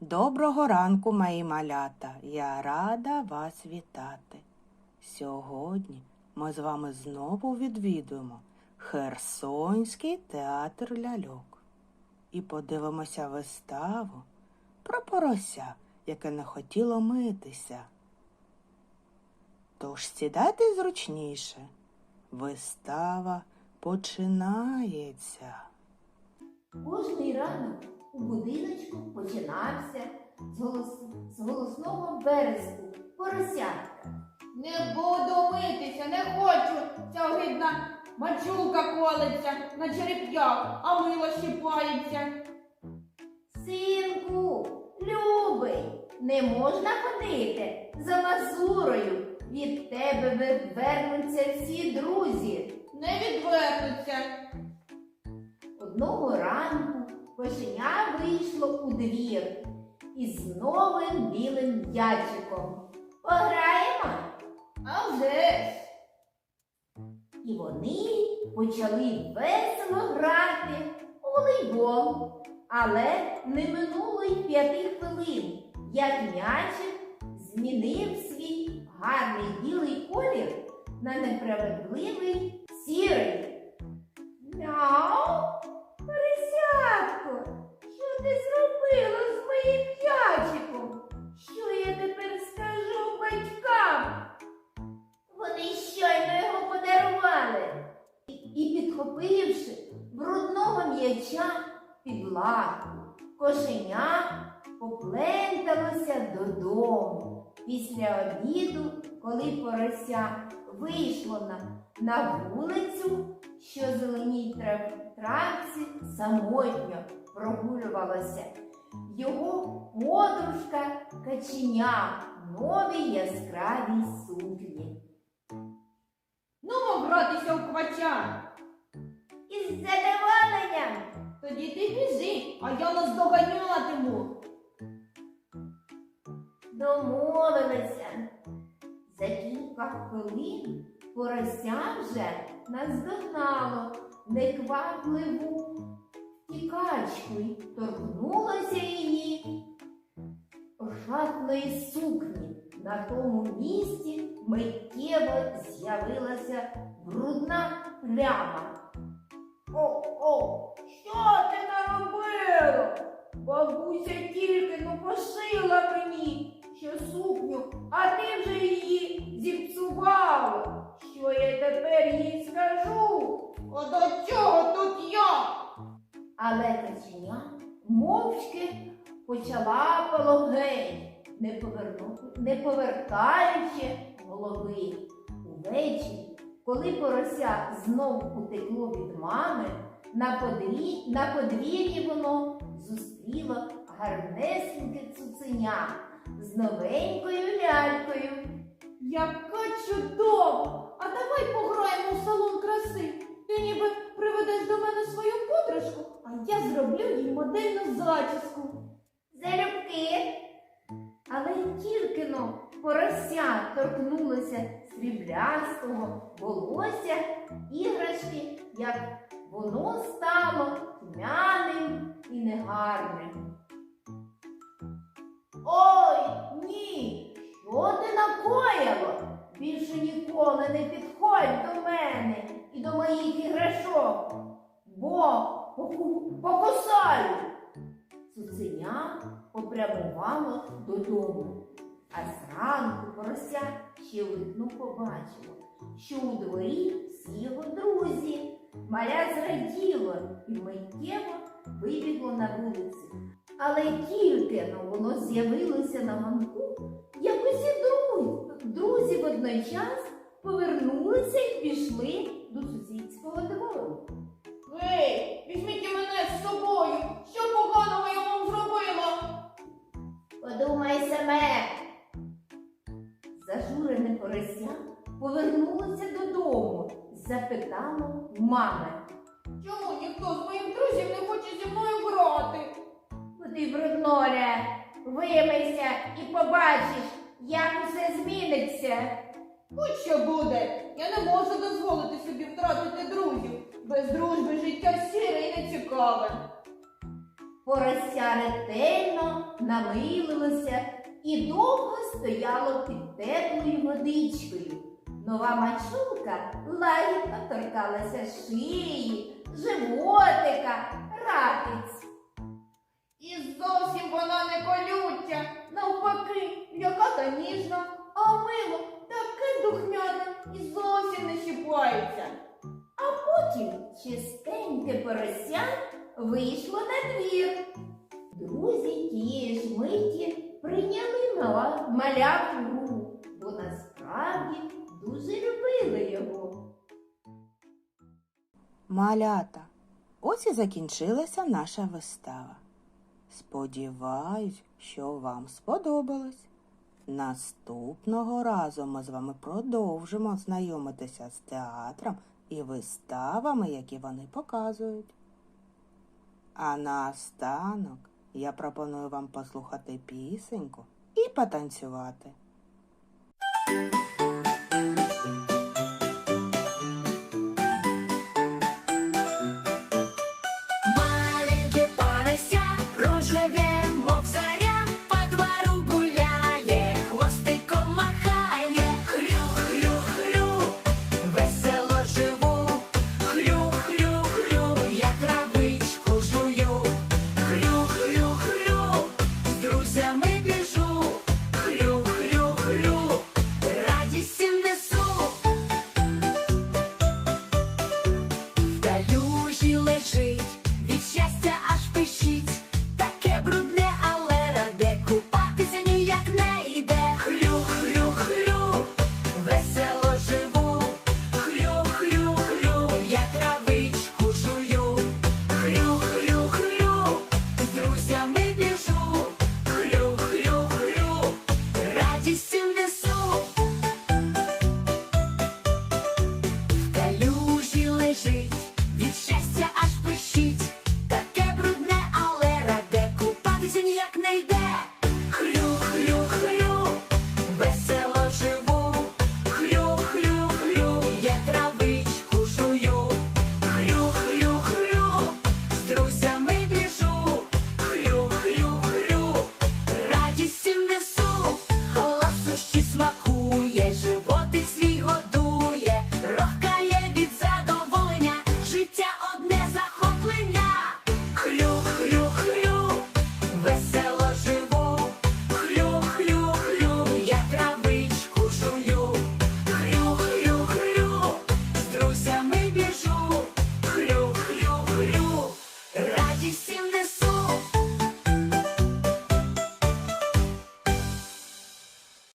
Доброго ранку, мої малята. Я рада вас вітати. Сьогодні ми з вами знову відвідуємо Херсонський театр ляльок і подивимося виставу про порося, яке не хотіло митися. Тож сідайте зручніше. Вистава починається. Кожний ранок у будиночку починався з, голос... з голосного вереску поросятка. Не буду митися, не хочу. Ця огидна мачулка колиться на череп'ях, а мило щипається. Синку, любий, не можна ходити за мазурою. Від тебе відвернуться всі друзі. Не відвернуться. Одного ранку кошеня двір із новим білим м'ячиком. Пограємо? А ж. І вони почали весело грати у волейбол. Але не минуло й п'яти хвилин, як м'ячик змінив свій гарний білий колір на неправедливий сірий. Мяу, Пересядко, що ти зробила з моїм м'ячиком? Що я тепер скажу батькам? Вони щойно його подарували. І, і підхопивши брудного м'яча під лапу, кошеня попленталося додому. Після обіду, коли порося вийшло на, на вулицю, що зеленій трав, травці самотньо прогулювалося. Його подружка каченя в новій яскравій сукні. Ну, мов гратися у квача. Із задоволенням Тоді ти біжи, а я наздоганятиму. домовилися. За кілька хвилин порося вже наздогнало неквапливу тікачку й торкнулося її ошатної сукні. На тому місці миттєво з'явилася брудна пляма. О, о, що ти наробила? Бабуся тільки ну пошила мені ще сукню, а ти вже її зіпсувала. Що я тепер їй скажу? А до чого тут я? Але каченя мовчки почала пологень, не, поверну, не повертаючи голови. Увечері, коли порося знов утекло від мами, на, подрі... на подвір'ї воно зустріло гарнесеньке цуценя з новенькою лялькою. Яка чудова! А давай пограємо в салон краси. Ти ніби приведеш до мене свою подружку, а я зроблю їй модельну зачіску. Порося торкнулося сріблястого волосся іграшки, як воно стало тьмяним і негарним. Ой, ні! Що ти накоїло? Більше ніколи не підходь до мене і до моїх іграшок, бо покусаю. Цуценя попрямувало додому, а зранку порося ще вікно побачило, що у дворі всі його друзі. Маля зраділо і миттєво вибігло на вулицю. Але тільки но воно з'явилося на ганку, як усі друзі, друзі водночас повернулися і пішли до сусідського двору. Ей, візьміть мене з собою. Що поганого я вам зробила? Подумай саме. Зажурене порося повернулося додому, запитало мами. Чому ніхто з моїх друзів не хоче зі мною грати? Куди брудноля, вимийся і побачиш, як усе зміниться. Будь що буде. Я не можу дозволити собі втратити друзів. Без дружби життя сіре і нецікаве. Порося ретельно намилилося і довго стояло під теплою водичкою. Нова мачулка лагідно торкалася шиї, животика, ратиць. І зовсім вона не колюча, навпаки, яка та ніжна, а мило таке духмяне і зовсім не щіпається. Потім чистеньке порося вийшло на двір. Друзі тієї ж миті мала маляву бо насправді дуже любили його. Малята, ось і закінчилася наша вистава. Сподіваюсь, що вам сподобалось. Наступного разу ми з вами продовжимо знайомитися з театром і виставами, які вони показують. А наостанок я пропоную вам послухати пісеньку і потанцювати.